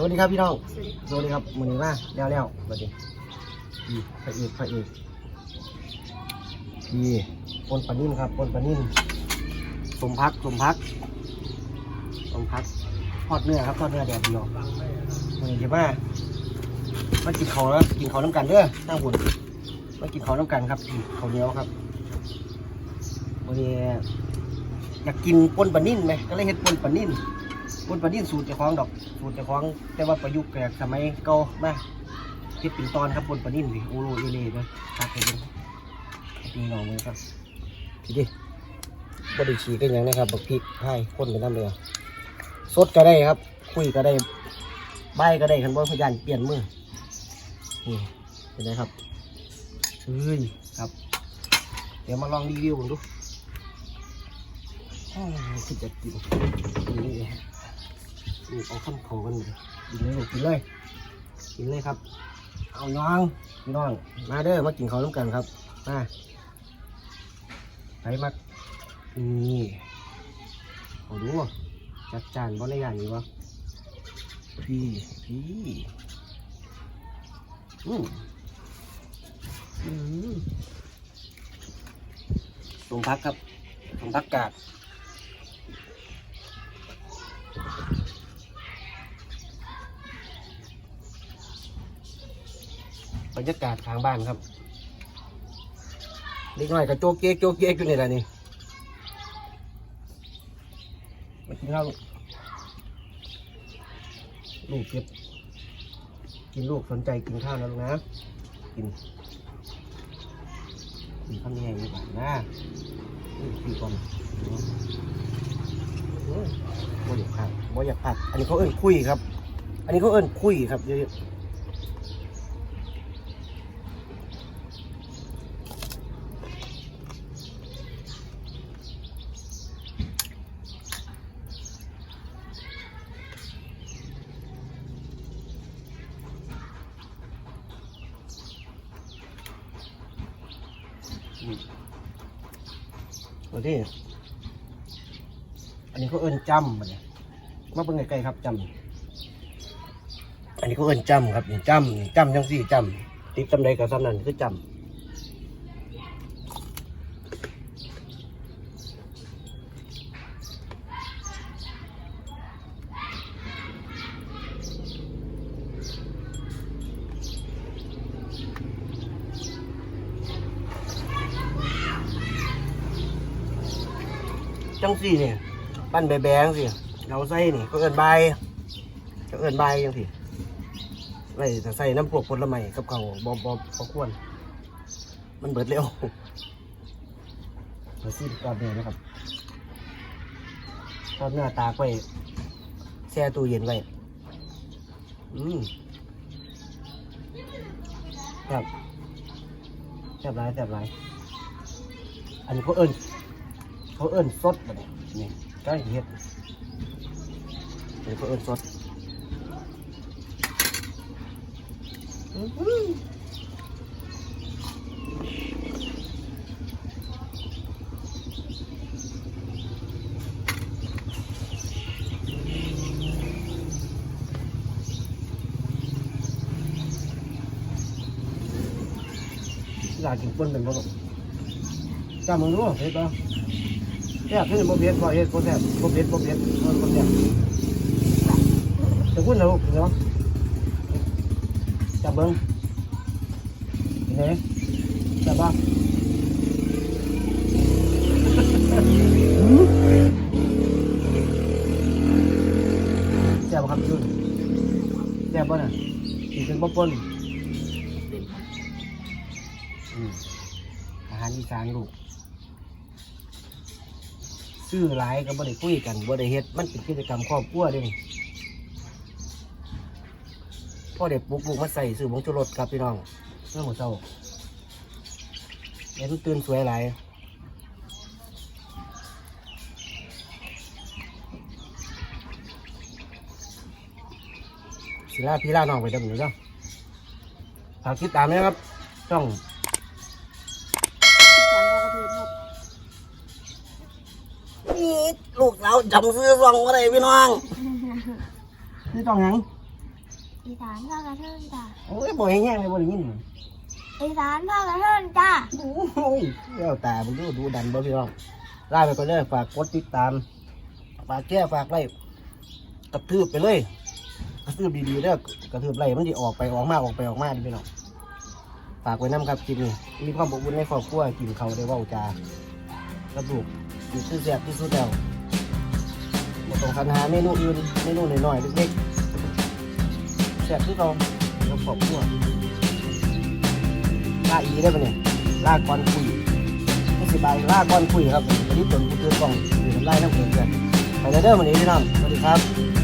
สวัสดีครับพี่น้องสวัสดีสวัสดีครับมือนี้มาแล้วแล้วสวัสดีอีพระเอกพระเอกอีปนปลานิ่มครับปนปลานิ่มสมพักสมพักสมพักทอดเนื้อครับทอดเนื้อแดดเดียวมือนี้จะมามากินเขาวแล้วกินเขาวน้ำกันเด้อตั้งบุญมากินเขาวน้ำกันครับกินเขาวเหนียวครับวันนี้อยากกินปนปลานิ่มไหมก็เลยเฮ็ดปนปลานิ่ม บนประดินสูตรเจ้าของดอก สูตรเจ้าของ แต่ว่าประยุกต์จากสมัยเก่ามาเฮ็ดเป็นตอนครับบนประดินสิโอโหเอเล่เลยตักให้เป็นพี่น้องเลยครับพี่ดิบไดิฉีกันยังนะครับบักพริกให้คนไปน้ำเลยสดก็ได้ครับ คุยก็ได้ใบก็ได้คันบ่พยานเปลี่ยนมือนี่เป็นไงครับเฮ้ยครับ เดี๋ยวมาลองรีวิวกันดูอ้าวคิดจะกิ นนี่นี่เอาข้นโขกันเลยกินเลยลูกกินเลยกินเลยครับ เอาน้องพี่น้อง มาเด้อมากินข้าวน้ำกันครับมาไปมานี่เอาดูบ่จัดจานบ่ในอย่างนี้วะพี่พี่อืมอืมสมพักครับสมพักกาด บรรยากาศทางบ้านครับเล็กน้อยกับโจกเก๊กโจกเก๊กอยู่นี่แหละนี่มากินข้าวลูกลูกเก็บกินลูกสนใจกินข้าวนะลูกนะกินกินข้าวเหนียวดีกว่านะนี่พี่กลมบ่อยากผัดบ่อยากผัด อันนี้เขาเอิ้นคุยครับ อันนี้เขาเอิ้นคุยครับเยอะๆ ตัวที่อันนี้เขาเอิ้นจำมันเนี่ยมาเป็นไกลๆครับจำอันนี้เขาเอิ้นจำครับนี่จำนี่จำจังสี่จำติดจำใดกับจำนั้นคือจำ จังสี่เนี่ยปั้นแบงๆสิเราใส่นี่ก็เอิ้นใบก็เอิ้นใบจังสี่ไว้ถ้าใส่น้ำพวกผลไม้กับเขาบอบบอบอควร มันเบิดเร็วมาซีดกรอบเดียวนะครับทอดเนื้อตาไว้แช่ตู้เย็นไว้อืมแซ่บแซ่บหลายแซ่บหลาย อันนี้เขาเอิ้น เขาเอิ้นสดบ่เนี่ยนี่ใกล้เฮ็ดอันนี้เขาเอิ้นสดอื้อหืออยากกินปนเป็นบ่ลูกจ้ามึงรู้เฮ็ดบ่ แซ่บเฮ็ดบ่เผ็ดบ่เฮ็ดบ่แซ่บบ่เผ็ดบ่เผ็ดบ่บ่แซ่บจะพูดนะลูกเนาะจับเบิ่งเฮ้ยจับบ่แซ่บบ่ครับจุนแซ่บบ่น่ะสิเป็นบ่ปนเป็นครับอืมอาหารอีสานลูก ซื้อหลายก็บ่ได้คุยกันบ่ได้เฮ็ดมันเป็นกิจกรรมครอบครัวเด้นี่พ่อเด็กปลุกปลูกมาใส่ซื้อผงชูรสครับพี่น้องเมื่อหัวเช้าเห็นตื่นสวยหลายสิลาพี่ลาน้องไปดำหนูเจ้าฝากติดตามนะครับช่อง ที่สามพอกระเทียมครับ นี่ ลูกเราจำซื้อซองอะไรพี่น้องนี่ต้องหยังอีสานภาคกระเทินจ้าโอ้ยบ่ให้แห้งเลยบ่ได้ยินอีสานภาคกระเทินจ้าโอ้ยเล้วตามึงดูดูดันบ่พี่น้องลาไปก่อนเลยฝากกดติดตามฝากแก้ฝากไล่กระทืบไปเลยกระทืบดีๆเด้อกระทืบไล่มันจะออกไปออกมาออกไปออกมาดิพี่น้องฝากไว้น้ำครับคลิปนี้มีความอบอุ่นในครอบครัวกินเขาวได้เว้าจากระดูก อยู่ที่แซ่บที่สุดแล้วบ่ต้องคันหาเมนูอื่นเมนูหน่อยๆเล็กๆแซ่บที่เราเราครอบคุณลาอีได้ปะเนี่ยลาก่อนคุยไม่สิบายลาก่อนคุยครับวันนี้ตนกูเตือนกล่องอยู่ทำลายน้ำเกลือไปเด้อวันนี้พี่น้องสวัสดีครับ